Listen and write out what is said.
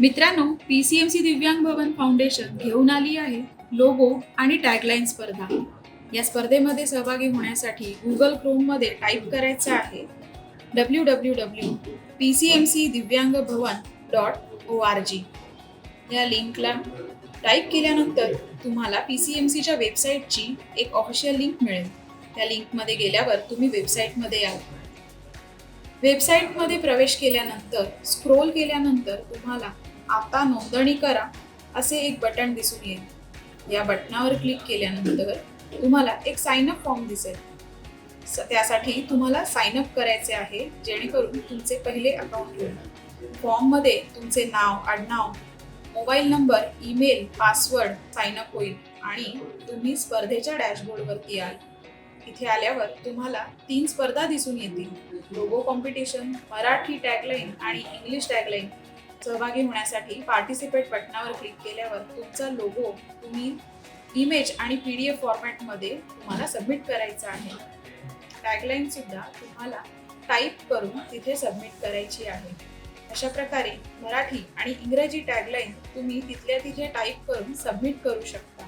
मित्रांनो P C M C Divyang भवन foundation घेऊन आली आहे लोगो आणि टॅगलाईन स्पर्धा. या स्पर्धेमध्ये सहभागी होण्यासाठी गुगल क्रोममध्ये टाईप करायचं आहे. W W W P C M C Divyang Bhavan dot O R G या लिंकला टाईप केल्यानंतर तुम्हाला पी सी एम सीच्या वेबसाईटची एक ऑफिशियल लिंक मिळेल. त्या लिंकमध्ये गेल्यावर तुम्ही वेबसाईटमध्ये याल वेबसाईटमध्ये प्रवेश केल्यानंतर स्क्रोल केल्यानंतर तुम्हाला आता नोंदणी करा असे एक बटन दिसून येईल. या बटनावर क्लिक केल्यानंतर तुम्हाला एक साइन अप फॉर्म दिसेल. त्यासाठी तुम्हाला साइन अप करायचे आहे जेणेकरून तुमचे पहिले अकाउंट होईल. फॉर्ममध्ये तुमचे नाव आडनाव mobile number email password sign up होईल आणि तुम्ही स्पर्धेच्या डॅशबोर्डवरती याल. इथे आल्यावर तुम्हाला तीन स्पर्धा दिसून येतील. लोगो कॉम्पिटिशन मराठी टॅगलाईन आणि इंग्लिश टॅगलाईन सहभागी होण्यासाठी पार्टिसिपेट बटनावर क्लिक केल्यावर तुमचा लोगो तुम्ही इमेज आणि पी डी एफ फॉर्मॅटमध्ये तुम्हाला सबमिट करायचा आहे. टॅगलाईन सुद्धा तुम्हाला टाईप करून तिथे सबमिट करायची आहे. अशा प्रकारे मराठी आणि इंग्रजी टॅगलाईन तुम्ही तिथल्या तिथे टाईप करून सबमिट करू शकता.